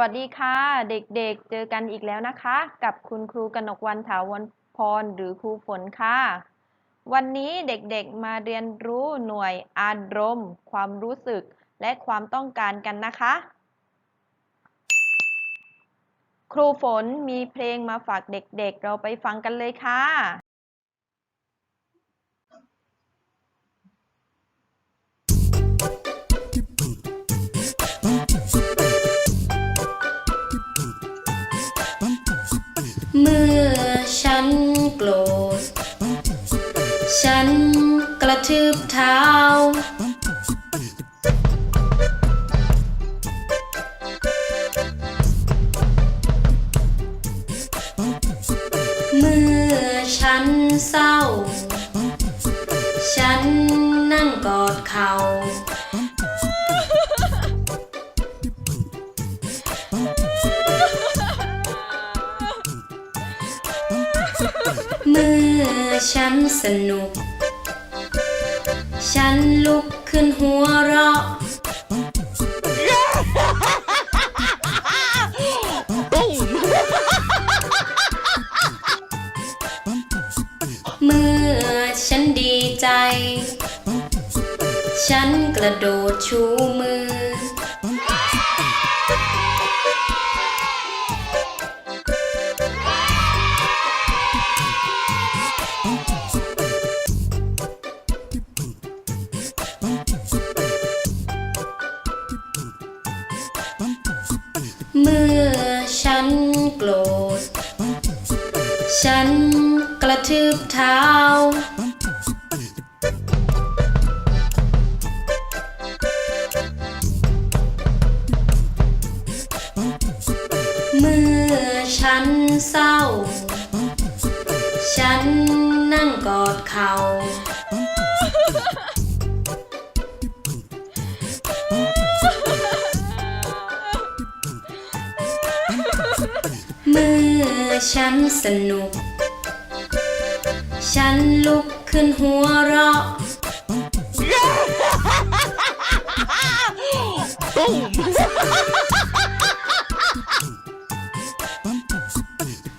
วัสดีค่ะ เด็กๆ เจอกันอีกแล้วนะคะ กับคุณครูกนกวันถาวรพรหรือครูฝนค่ะ วันนี้เด็กๆมาเรียนรู้หน่วยอารมณ์ ความรู้สึกและความต้องการกันนะคะ ครูฝนมีเพลงมาฝากเด็กๆ เราไปฟังกันเลยค่ะ เมื่อฉันเศร้า ฉันนั่งกอดเขา เมื่อฉันสนุก ฉันลุกขึ้นหัวเราะ เมื่อฉันดีใจ ฉันกระโดดชูมือ เมื่อฉันโกรธ ฉันกระทืบเท้า เมื่อฉันเศร้า ฉันนั่งกอดเขา เมื่อฉันสนุก ฉันลุกขึ้นหัวเราะ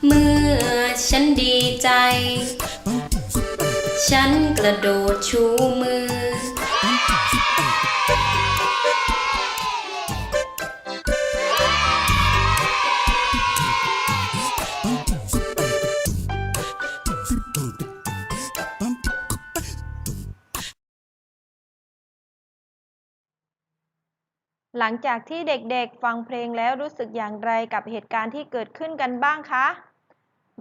เมื่อฉันดีใจ ฉันกระโดดชูมือ หลังจากที่เด็กๆ ฟังเพลงแล้วรู้สึกอย่างไรกับเหตุการณ์ที่เกิดขึ้นกันบ้างคะ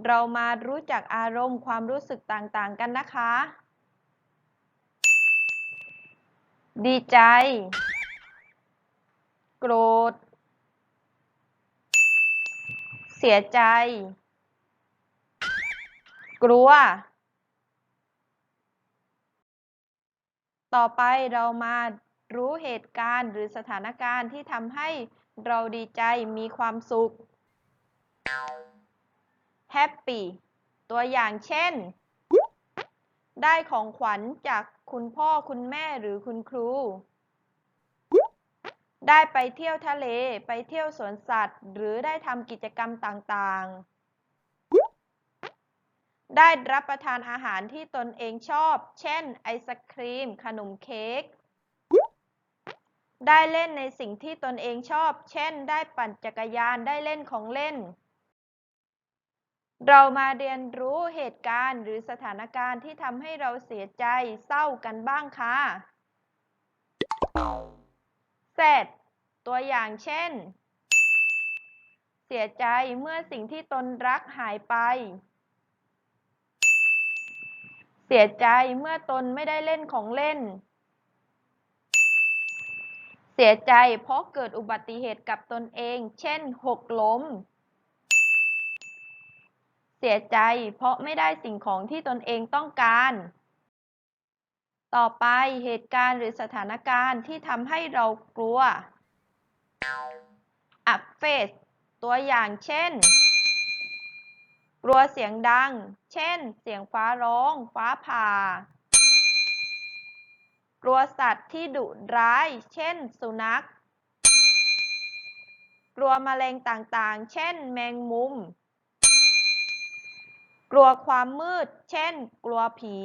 เรามารู้จักอารมณ์ความรู้สึกต่างๆกันนะคะ ดีใจ โกรธ เสียใจ กลัว ต่อไปเรามา รู้เหตุการณ์หรือสถานการณ์ที่ทำให้เราดีใจมีความสุข happy ตัวอย่างเช่น ได้ของขวัญจากคุณพ่อคุณแม่หรือคุณครู ได้ไปเที่ยวทะเล ไปเที่ยวสวนสัตว์ หรือได้ทำกิจกรรมต่างๆ ได้รับประทานอาหารที่ตนเองชอบ เช่น ไอศครีม ขนมเค้ก ได้เล่นในสิ่งที่ตนเองชอบ เช่น ได้ปั่นจักรยาน ได้เล่นของเล่น เรามาเรียนรู้เหตุการณ์หรือสถานการณ์ที่ทำให้เราเสียใจเศร้ากันบ้างค่ะ sad ตัวอย่างเช่น เสียใจเมื่อสิ่งที่ตนรักหายไป เสียใจเมื่อตนไม่ได้เล่นของเล่น เสียใจเพราะเกิดอุบัติเหตุกับตนเอง เช่น หกล้ม เสียใจเพราะไม่ได้สิ่งของที่ตนเองต้องการ ต่อไปเหตุการณ์หรือสถานการณ์ที่ทำให้เรากลัว อับเฟสตัวอย่างเช่น กลัวเสียงดัง เช่น เสียงฟ้าร้อง ฟ้าผ่า กลัวสัตว์ที่ดุร้าย เช่น สุนัข กลัวแมลงต่างๆ เช่น แมงมุม กลัวความมืด เช่น กลัวผี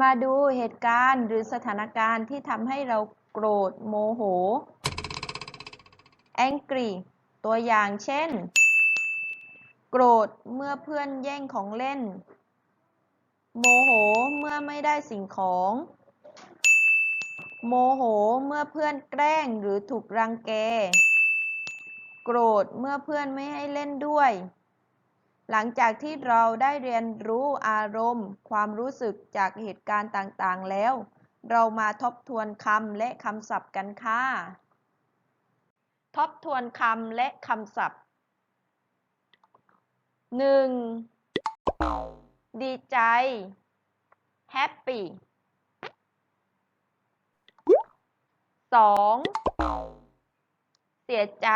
มาดูเหตุการณ์หรือสถานการณ์ที่ทำให้เราโกรธโมโห angry ตัวอย่างเช่น โกรธเมื่อเพื่อนแย่งของเล่น โมโหเมื่อไม่ได้สิ่งของ โมโหเมื่อเพื่อนแกล้งหรือถูกรังแก โกรธเมื่อเพื่อนไม่ให้เล่นด้วย หลังจากที่เราได้เรียนรู้อารมณ์ ความรู้สึกจากเหตุการณ์ต่างๆแล้ว เรามาทบทวนคำและคำศัพท์กันค่ะ ทบทวนคำและคำศัพท์ 1. ดีใจ happy 2. เสียใจ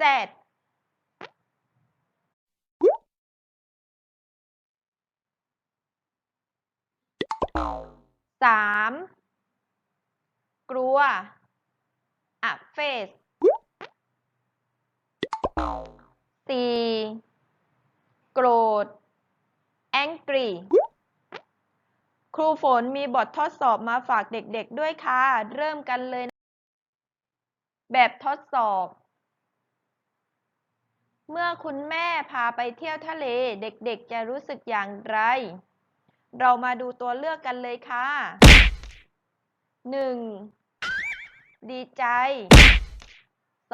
sad สามกลัว afraid สี่โกรธ angry ครูฝนมีบททดสอบมาฝากเด็กๆด้วยค่ะ เริ่มกันเลย แบบทดสอบ เมื่อคุณแม่พาไปเที่ยวทะเล เด็กๆจะรู้สึกอย่างไร เรามาดูตัวเลือกกันเลยค่ะ 1. ดีใจ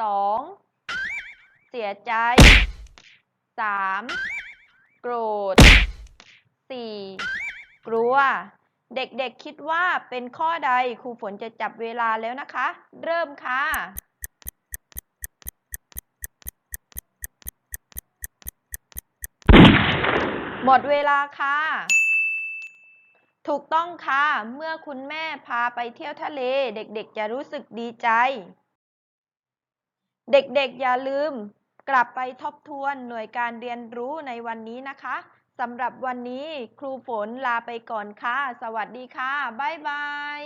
2. เสียใจ 3. โกรธ เด็กๆคิดว่าเป็นข้อใดครูฝนจะจับเวลาแล้วนะคะ เริ่มค่ะหมดเวลาค่ะ ถูกต้องค่ะ เมื่อคุณแม่พาไปเที่ยวทะเล เด็กๆ จะรู้สึกดีใจ เด็กๆ อย่าลืม กลับไปทบทวนหน่วยการเรียนรู้ในวันนี้นะคะ สำหรับวันนี้ครูฝนลาไปก่อนค่ะ สวัสดีค่ะ บ๊ายบาย